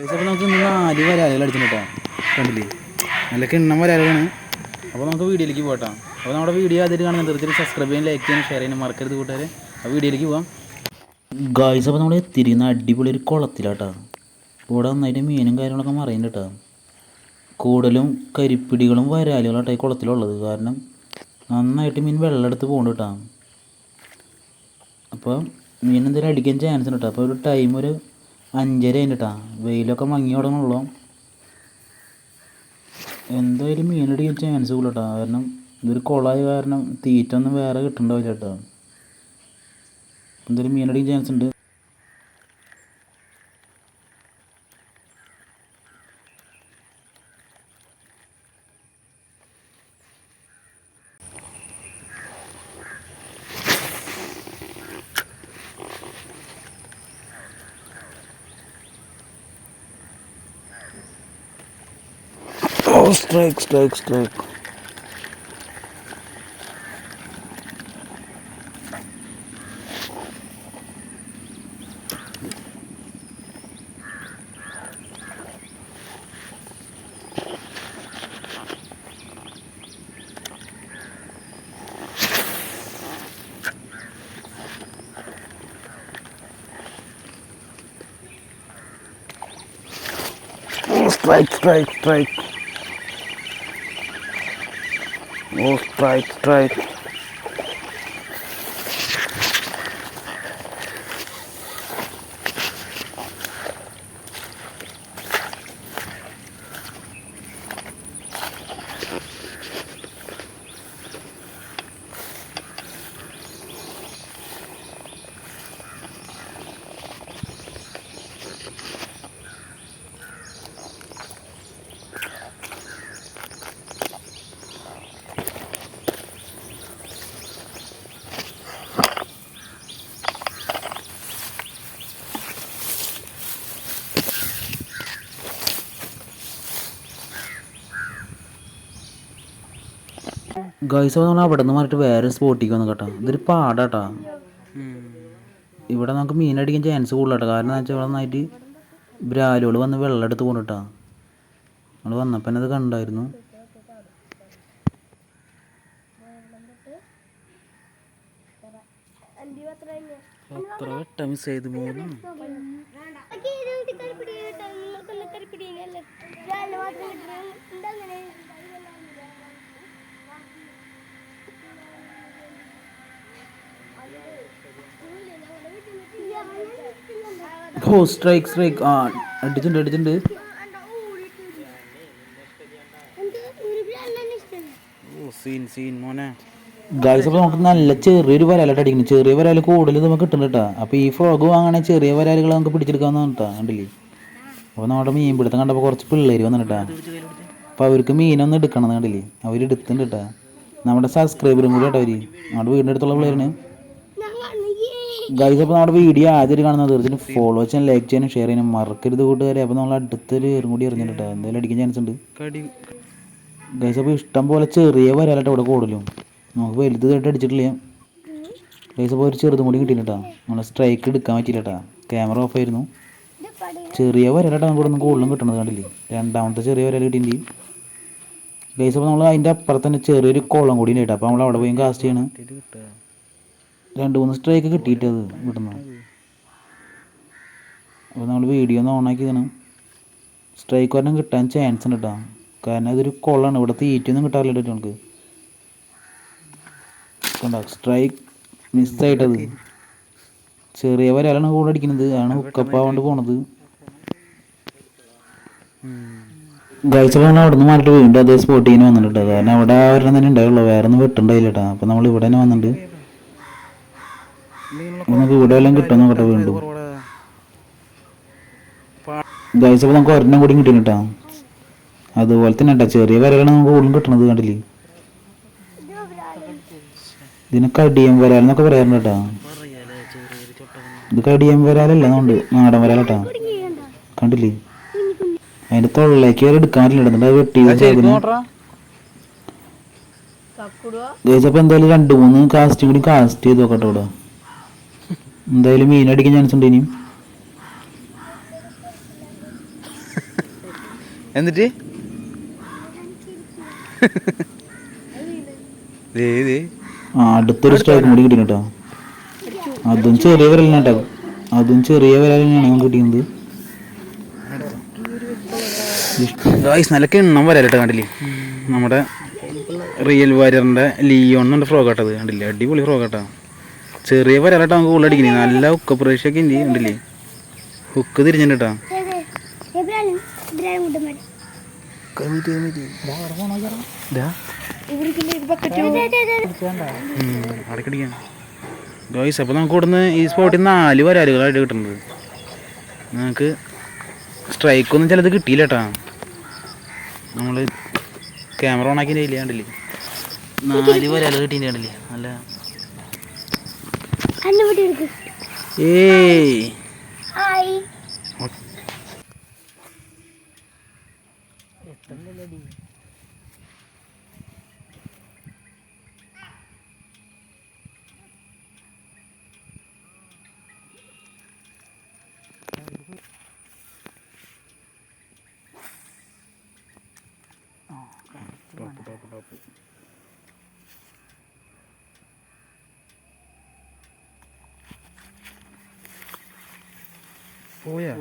അപ്പോൾ നമുക്ക് നാല് വരാലുകൾ അടിച്ചിട്ടാ കണ്ടില്ലേ? നല്ല കിണ്ണം വരാലുകളാണ് അപ്പോൾ നമുക്ക് വീഡിയോയിലേക്ക് പോകട്ടോ അപ്പോൾ നമ്മുടെ വീഡിയോ അതിൽ കാണുന്നത് തീർച്ചയായും സബ്സ്ക്രൈബ് ചെയ്യാൻ ലൈക്ക് ചെയ്യാൻ ഷെയർ ചെയ്യാൻ മറക്കരുത് കൂട്ടുകാരെ. ആ വീഡിയോയിലേക്ക് പോവാം ഗായ്സ് അപ്പോൾ നമ്മൾ എത്തിയിരിക്കുന്ന അടിപൊളി ഒരു കുളത്തിലാട്ടോ ഇവിടെ നന്നായിട്ട് മീനും കാര്യങ്ങളൊക്കെ മറിയുന്നുണ്ട് കേട്ടോ. കൂടുതലും കരിപ്പിടികളും വരാലുകളാട്ടോ ഈ കുളത്തിലുള്ളത്. കാരണം നന്നായിട്ട് മീൻ വെള്ളം എടുത്ത് പോകുന്നുണ്ട് കേട്ടോ. അപ്പോൾ മീൻ എന്തെങ്കിലും അടിക്കാൻ ചാൻസ് ഉണ്ട് കേട്ടോ. അപ്പോൾ ഒരു ടൈം ഒരു അഞ്ചര കഴിഞ്ഞിട്ടാ. വെയിലൊക്കെ മങ്ങി തുടങ്ങുള്ളൂ എന്തായാലും മീൻ അടിക്കാൻ ചാൻസ് കൂടുതൽ കേട്ടോ കാരണം ഇതൊരു കുളമായ കാരണം തീറ്റ ഒന്നും വേറെ കിട്ടണ്ടാവില്ല കേട്ടോ. എന്തായാലും മീനടിക്കാൻ ചാൻസ് ഉണ്ട്. Oh, strike, strike, strike. Strike, strike, strike. Oh, strike, strike. Guys നമ്മൾ അവിടെ നിന്ന് മാറിയിട്ട് വേറെ സ്പോട്ടിക്ക് വന്നു കേട്ടോ. ഇതൊരു പാടാട്ടാ. ഇവിടെ നമുക്ക് മീൻ അടിക്കാൻ ചാൻസ് കൂടുതലാട്ടോ. കാരണം എന്താ വെച്ചാൽ ഇവിടെ നന്നായിട്ട് ബ്രാലുകൾ വന്ന് വെള്ളം എടുത്ത് കൊണ്ടിട്ടാ നമ്മൾ വന്നപ്പോൾ തന്നെ അത് കണ്ടായിരുന്നു. എത്ര വട്ടം മിസ് ചെയ്ത് പോകുന്നു ഓ സ്ട്രൈക്ക് സ്ട്രൈക്ക് ആ അടിച്ചിട്ടുണ്ട് അടിച്ചിട്ടുണ്ട്. ഓ സീൻ സീൻ മോനെ. ഗായ്സ് അപ്പോൾ നമുക്ക് നല്ല ചെറിയൊരു വരാലായിട്ട് അടിക്കുന്നു ചെറിയ വരാൽ കൂടുതൽ നമുക്ക് കിട്ടുന്നുണ്ട് കേട്ടോ. അപ്പോൾ ഈ ഫ്രോഗ് വാങ്ങണേ ചെറിയ വരാലുകൾ നമുക്ക് പിടിച്ചെടുക്കാമെന്ന് കേട്ടോ. കണ്ടില്ലേ? അപ്പോൾ നമ്മുടെ മീൻ പിടുത്തം കണ്ടപ്പോൾ കുറച്ച് പിള്ളേർ വന്നിട്ടാ അപ്പോൾ അവർക്ക് മീനൊന്നും എടുക്കണം കണ്ടില്ലേ? അവർ എടുത്തിട്ടുണ്ട് കേട്ടോ. നമ്മുടെ സബ്സ്ക്രൈബറും കൂടി കേട്ടോ അവർ നമ്മുടെ വീടിന്റെ അടുത്തുള്ള പിള്ളേരിന് ഗൈസ് അപ്പോൾ നമ്മുടെ വീഡിയോ ആദ്യം കാണുന്നത് തീർച്ചയായും ഫോളോ ചെയ്യാൻ ലൈക്ക് ചെയ്യാനും ഷെയർ ചെയ്യാനും മറക്കരുത് കൂട്ടുകാരെ. അപ്പോൾ നമ്മൾ അടുത്തൊരു ഏറും കൂടി എറിഞ്ഞിട്ട് എന്തായാലും അടിക്കാൻ ചാൻസ് ഉണ്ട്. ഗൈസ് അപ്പോൾ ഇഷ്ടം പോലെ ചെറിയ വരാലട്ടോ ഇവിടെ കൂടുതലും. നമുക്ക് വലുത് തൊട്ട് അടിച്ചിട്ടില്ല. ഗൈസ് അപ്പോൾ ഒരു ചെറുതും കൂടി കിട്ടിയിട്ടാ നമ്മൾ സ്ട്രൈക്ക് എടുക്കാൻ പറ്റില്ല കേട്ടാ. ക്യാമറ ഓഫ് ആയിരുന്നു. ചെറിയ വരാലട്ടോ നമുക്ക് ഇവിടെ നിന്ന് കൂടുതലും കിട്ടണത് കണ്ടില്ലേ? രണ്ടാമത്തെ ചെറിയ വരാൽ കിട്ടിയിട്ടുണ്ട്. ഗൈസ് അപ്പോൾ നമ്മൾ അതിന്റെ അപ്പുറത്ത് തന്നെ ചെറിയൊരു കുളം കൂടി ഉണ്ട് അപ്പോൾ നമ്മൾ അവിടെ പോയി കാസ്റ്റ് ചെയ്യണം. രണ്ട് മൂന്ന് സ്ട്രൈക്ക് കിട്ടിയിട്ടത് ഇവിടുന്ന് അപ്പോൾ നമ്മൾ വീഡിയോ ഒന്ന് ഓണാക്കിയതാണ് സ്ട്രൈക്ക് വരണം കിട്ടാൻ ചാൻസ് ഉണ്ട് കേട്ടോ കാരണം അതൊരു കൊള്ളാണ്. ഇവിടെ തീറ്റൊന്നും കിട്ടാറില്ല കേട്ടോ നമുക്ക് കണ്ടോ? സ്ട്രൈക്ക് മിസ്സായിട്ടത് ചെറിയ വരാലാണ് കൂടെ അടിക്കുന്നത്. ആണ് ഹുക്കപ്പാവാണ്ട് പോണത്. കഴിച്ചപ്പോൾ അവിടെ നിന്ന് മാറിയിട്ട് വീണ്ടും അതേ സ്പോട്ടിൽ നിന്ന് വന്നിട്ടുണ്ട് കാരണം അവിടെ ഒരെണ്ണം തന്നെ ഉണ്ടായുള്ളൂ വേറെ ഒന്നും വെട്ടുണ്ടായില്ല കേട്ടോ അപ്പോൾ നമ്മൾ ഇവിടെ തന്നെ വന്നിട്ടുണ്ട്. നമുക്ക് ഇവിടെ എല്ലാം കിട്ടും നോക്കട്ടെ വീണ്ടും കഴിച്ചപ്പോൾ നമുക്ക് ഒരെണ്ണം കൂടി കിട്ടും കേട്ടോ അതുപോലെ തന്നെ കേട്ടോ ചെറിയ വരകളാണ് നമുക്ക് കൂടുതലും കിട്ടണത് കണ്ടില്ലേ? ഇതിന് കടിയം വരാലെന്നൊക്കെ പറയാറുണ്ട് കേട്ടോ ഇതൊക്കെ അടിയം വരാലല്ല അതുകൊണ്ട് നാടൻ വരാലട്ടാ കണ്ടില്ലേ? അതിന്റെ തൊള്ളേക്ക് വരെ എടുക്കാൻ പറ്റില്ല. അത് വെട്ടി കഴിച്ചപ്പോ എന്തായാലും രണ്ട് മൂന്ന് കാസ്റ്റ് കൂടി കാസ്റ്റ് ചെയ്ത് നോക്കട്ടെ ഇവിടെ. എന്തായാലും മീൻ അടിക്കാൻ ചാൻസ് ഉണ്ട് ഇനിയും. എന്നിട്ട്? അടുത്തൊരു സ്ട്രൈക്കും കൂടി കിട്ടി കേട്ടോ. അതും ചെറിയ വിരലിനാ കേട്ടോ അതും ചെറിയ വിരലിനാണ് നമുക്ക് കിട്ടിയത്. നല്ല കിണ്ണം കേട്ടോ കണ്ടില്ലേ? നമ്മുടെ റിയൽ വാരിയറിന്റെ ലിയോൺ എന്നുണ്ട് ഫ്രോക്ക് കേട്ടത് കണ്ടില്ലേ? അടിപൊളി ഫ്രോക്ക് ആട്ടാ. ചെറിയ വരാലട്ടോ നമുക്ക് ഉള്ളടിക്കണി. നല്ല ഹുക്ക് പ്രേക്ഷയൊക്കെ ഇന്ത്യ ഉണ്ടല്ലേ ഹുക്ക് തിരിഞ്ഞിട്ടാ. അടക്കടിക്കാൻ ഗായ്സ് നമുക്ക് ഇവിടുന്ന് ഈ സ്പോട്ടിൽ നാല് വരാലുകളായിട്ട് കിട്ടുന്നത് നമുക്ക് സ്ട്രൈക്കൊന്നും ചിലത് കിട്ടിയില്ല കേട്ടാ നമ്മൾ ക്യാമറ ഓൺ ആക്കി ഇല്ല കണ്ടില്ലേ? നാല് വരാൽ കിട്ടിയിട്ട് കണ്ടില്ലേ? നല്ല ഏയ് ടോപ്പ് ടോപ്പ് ടോപ്പ് പോയാ?